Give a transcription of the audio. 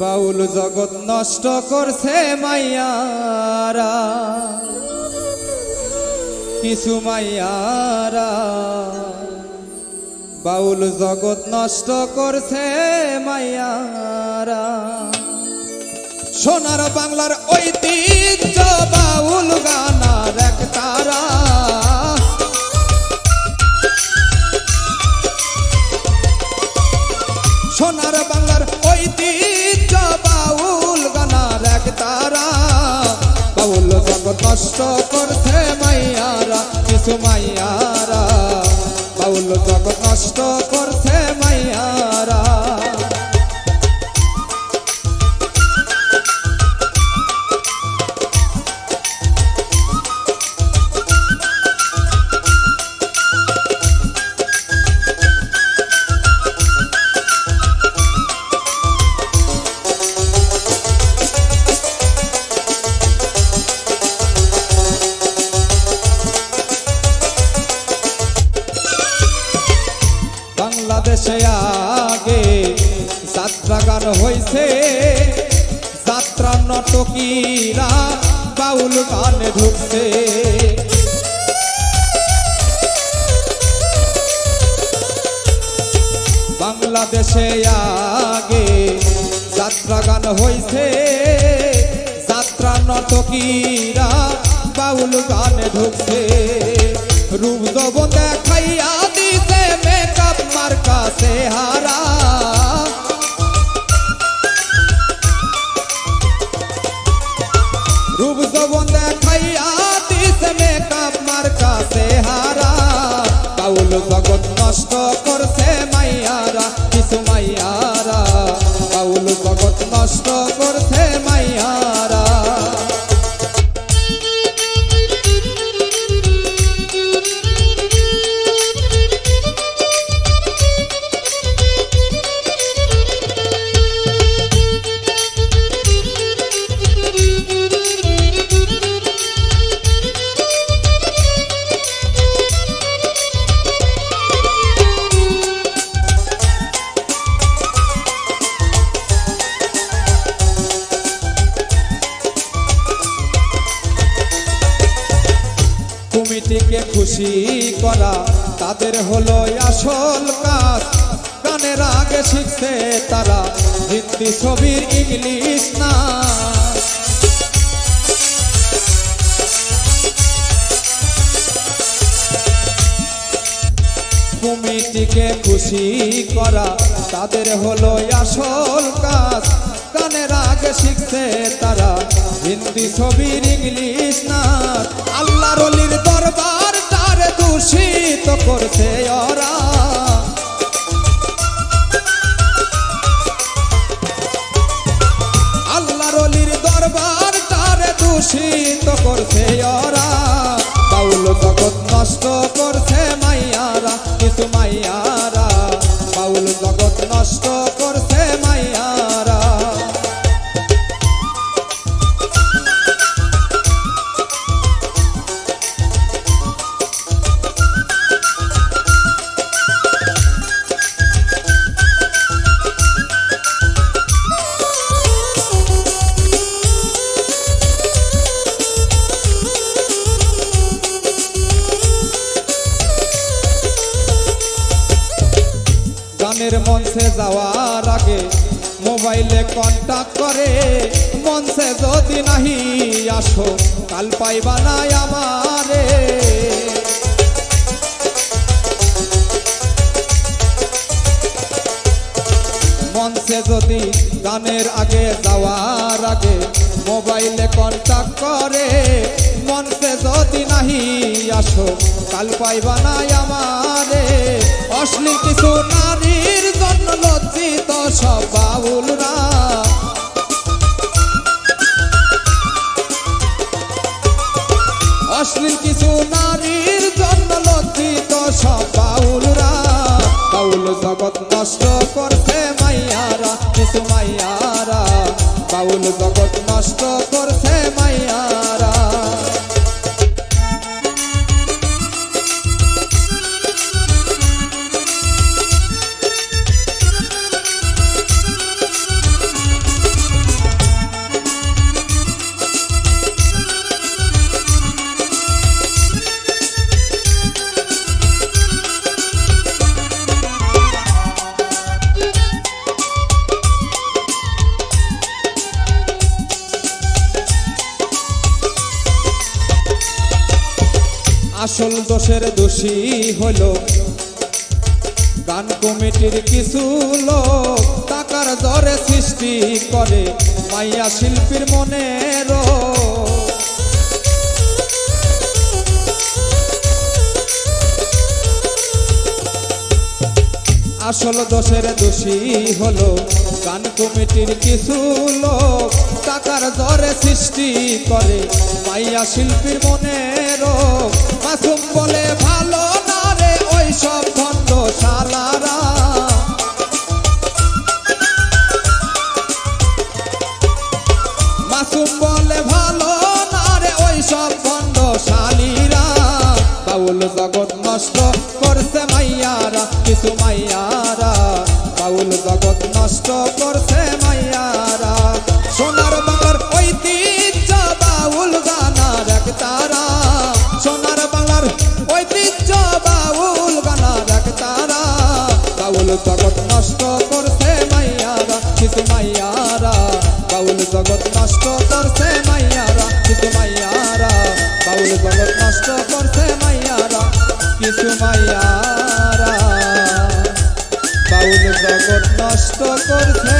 বাউল জগৎ নষ্ট করছে মাইয়ারা। কিছু মাইয়ারা। বাউল জগৎ নষ্ট করছে মাইয়ারা। সোনার বাংলার ঐতিহ্য বাউল গানার এক তারা। নষ্ট করছে মাইয়ারা কিছু মাইয়ারা। বাউল জগৎ নষ্ট করছে বাংলাদেশে আগে। গান হয়েছে যাত্রা নটকিরা বাউল গানে ঢুকছে। বাংলাদেশে আগে যাত্রা গান হয়েছে যাত্রা নটকিরা বাউল গানে ঢুকছে। রূপ দেখাইয়া বাউল জগৎ নষ্ট করছে মাইয়ারা কিছু মাইয়ারা। বাউল জগৎ নষ্ট করছে কমিটিকে খুশি করা, তাদের হলো আসল কাজ। গানের আগে শিখছে তারা হিন্দি ছবির ইংলিশ না কমিটিকে খুশি করা, তাদের হলো আসল কাজ। গানের আগে শিখছে তারা। হিন্দি ছবির ইংলিশ না আল্লাহ রলির দরবার তার দূষিত করছে ওরা। আল্লাহ রলির দরবার তার দূষিত করছে ওরা। বাউল জগৎ নষ্ট গানের মঞ্চে যাওয়ার আগে মোবাইলে কন্টাক্ট করে। মঞ্চে যদি নাহি আসো কাল পাইবা না আমারে। মঞ্চে যদি গানের আগে যাওয়ার আগে মোবাইলে কন্টাক্ট করে। মঞ্চে যদি নাহি আসো কাল পাইবা না আমারে। অশ্লীল কিছু নারীর জন্য লজ্জিত সব বাউলরা। অশ্লীল কিছু নারীর জন্য লজ্জিত সব বাউলরা। বাউল জগৎ নষ্ট করছে মাইয়ারা, কিছু মাইয়ারা। বাউল জগৎ নষ্ট করছে মাইয়ারা। আসল দোষের দোষী হলো গান কমিটির কিছু লোক টাকার দরে সৃষ্টি করে, মাইয়া শিল্পীর মনে আসল দোষের দোষী হলো গান কমিটির কিছু লোক টাকার দরে সৃষ্টি করে। মাইয়া শিল্পীর মনে রোগ, মাসুম বলে, ভালো না রে ওই সব ভণ্ড শালারা মাসুম বলে, ভালো না রে ওই সব ভণ্ড শালীরা বাউল জগৎ নষ্ট করছে মাইয়ারা, কিছু মাইয়ারা। বাউল জগৎ নষ্ট করছে বাউল জগৎ নষ্ট করছে মাইয়ারা কিছু মাইয়ারা। বাউল জগৎ নষ্ট করছে মাইয়ারা কিছু মাইয়ারা। বাউল জগৎ নষ্ট করছে মাইয়ারা কিছু মাইয়ারা। বাউল জগৎ নষ্ট করছে